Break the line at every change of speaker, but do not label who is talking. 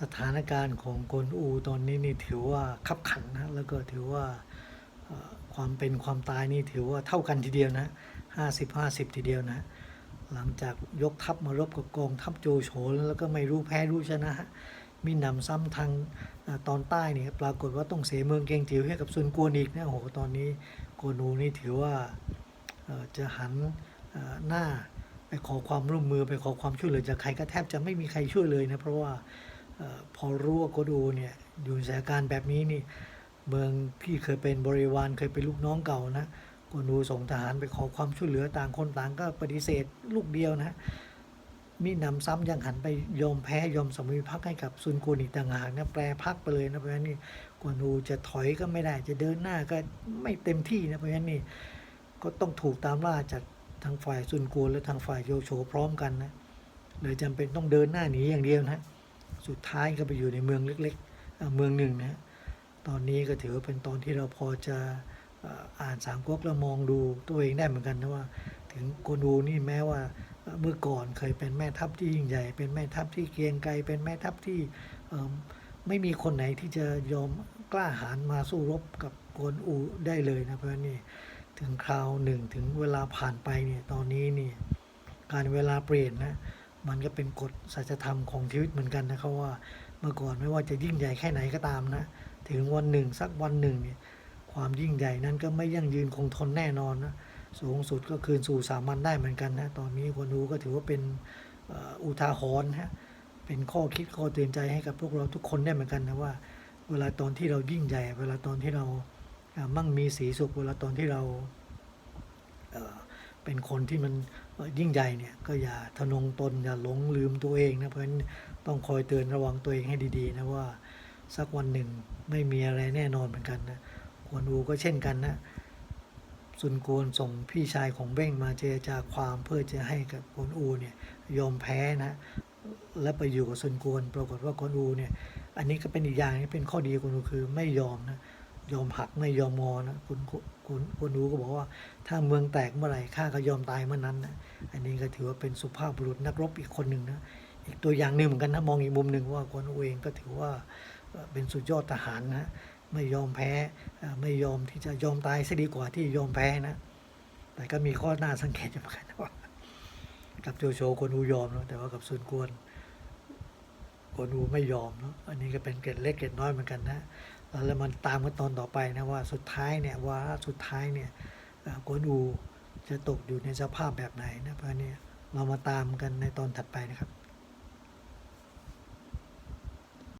สถานการณ์ของกวนอูตอนนี้นี่ถือว่าขับขันนะแล้วก็ถือว่าความเป็นความตายนี่ถือว่าเท่ากันทีเดียวนะห้าสิบห้าสิบทีเดียวนะ หลังจากยกทัพมารบกับกองทัพโจโฉแล้วก็ไม่รู้แพ้รู้ชนะฮะมีหนำซ้ำทางตอนใต้เนี่ยปรากฏว่าต้องเสียเมืองเกงจิ๋วให้กับซุนกวนอีกนะโอ้โหตอนนี้กวนอูนี่ถือว่าจะหันหน้าไปขอความร่วมมือไปขอความช่วยเหลือจากใครก็แทบจะไม่มีใครช่วยเลยนะเพราะว่า พอรู้ว่าโกดูเนี่ยอยู่ในสถานการณ์แบบนี้นี่เมืองที่เคยเป็นบริวารเคยเป็นลูกน้องเก่านะโกดูส่งทหารไปขอความช่วยเหลือต่างคนต่างก็ปฏิเสธลูกเดียวนะมีนำซ้ำยังหันไปยอมแพ้ยอมสมรพักให้กับซุนกูนอีกต่างหากนะแปรพักไปเลยนะเพราะฉะนั้นนี่กวนูจะถอยก็ไม่ได้ จะเดินหน้าก็ไม่เต็มที่นะเพราะฉะนั้นนี่ก็ต้องถูกตามล่าจากทางฝ่ายซุนกูนและทางฝ่ายโยโฉพร้อมกันนะเลยจำเป็นต้องเดินหน้าหนีอย่างเดียวนะ สุดท้ายก็ไปอยู่ในเมืองเล็กๆ เมืองหนึ่งนะตอนนี้ก็ถือว่าเป็นตอนที่เราพอจะอ่านสามก๊กแล้วมองดูตัวเองได้เหมือนกันนะว่า ถึงโกนูนี่แม้ว่าเมื่อก่อนเคยเป็นแม่ทัพที่ยิ่งใหญ่ เป็นแม่ทัพที่เกียงไกรเป็นแม่ทัพที่ไม่มีคนไหนที่จะยอมกล้าหาญมาสู้รบกับกวนอูได้เลยนะเพราะฉะนั้นนี่ถึงคราวหนึ่งถึงเวลาผ่านไปเนี่ยตอนนี้นี่การเวลาเปลี่ยนนะ มันก็เป็นกฎสัจธรรมของชีวิตเหมือนกันนะครับว่าเมื่อก่อนไม่ว่าจะยิ่งใหญ่แค่ไหนก็ตามนะ ถึงวันหนึ่งสักวันหนึ่งเนี่ยความยิ่งใหญ่นั้นก็ไม่ยั่งยืนคงทนแน่นอนนะสูงสุดก็คืนสู่สามัญได้เหมือนกันนะตอนนี้คนดูก็ถือว่าเป็นอุทาหรณ์ฮะเป็นข้อคิดข้อเตือนใจให้กับพวกเราทุกคนได้เหมือนกันนะว่า เวลาตอนที่เรายิ่งใหญ่ เวลาตอนที่เรามั่งมีสีสุขเวลาตอนที่เรา เป็นคนที่มันยิ่งใหญ่เนี่ยก็อย่าทะนงตนอย่าหลงลืมตัวเองนะเพราะฉะนั้นต้องคอยเตือนระวังตัวเองให้ดีๆนะว่าสักวันหนึ่งไม่มีอะไรแน่นอนเหมือนกันนะกวนอูก็เช่นกันนะซุนกวนส่งพี่ชายของเบ้งมาเจรจาความเพื่อจะให้กับกวนอูเนี่ยยอมแพ้นะและไปอยู่กับซุนกวนปรากฏว่ากวนอูเนี่ยอันนี้ก็เป็นอีกอย่างที่เป็นข้อดีของกวนอูคือไม่ยอมนะ ยอมหักไม่ยอมงอนะคุณคุณกวนอูก็บอกว่า ถ้าเมืองแตกเมื่อไหร่ข้าก็ยอมตายเมื่อนั้นนะอันนี้ก็ถือว่าเป็นสุภาพบุรุษนักรบอีกคนหนึ่งนะอีกตัวอย่างหนึ่งเหมือนกันนะมองอีกมุมหนึ่งว่ากวนอูเองก็ถือว่าเป็นสุดยอดทหารนะไม่ยอมแพ้ไม่ยอมที่จะยอมตายซะดีกว่าที่ยอมแพ้นะ แต่ก็มีข้อหน้าสังเกตอยู่เหมือนกันว่ากับโจโฉกวนอูยอมนะแต่ว่ากับซุนกวน กวนอูไม่ยอมเนาะอันนี้ก็เป็นเกร็ดเล็กเกร็ดน้อยเหมือนกันนะแล้วมันตามกันตอนต่อไปนะว่าสุดท้ายเนี่ยว่าสุดท้ายเนี่ยเอ่อกวนอูจะตกอยู่ในสภาพแบบไหนนะเพราะนี่เรามาตามกันในตอนถัดไปนะครับ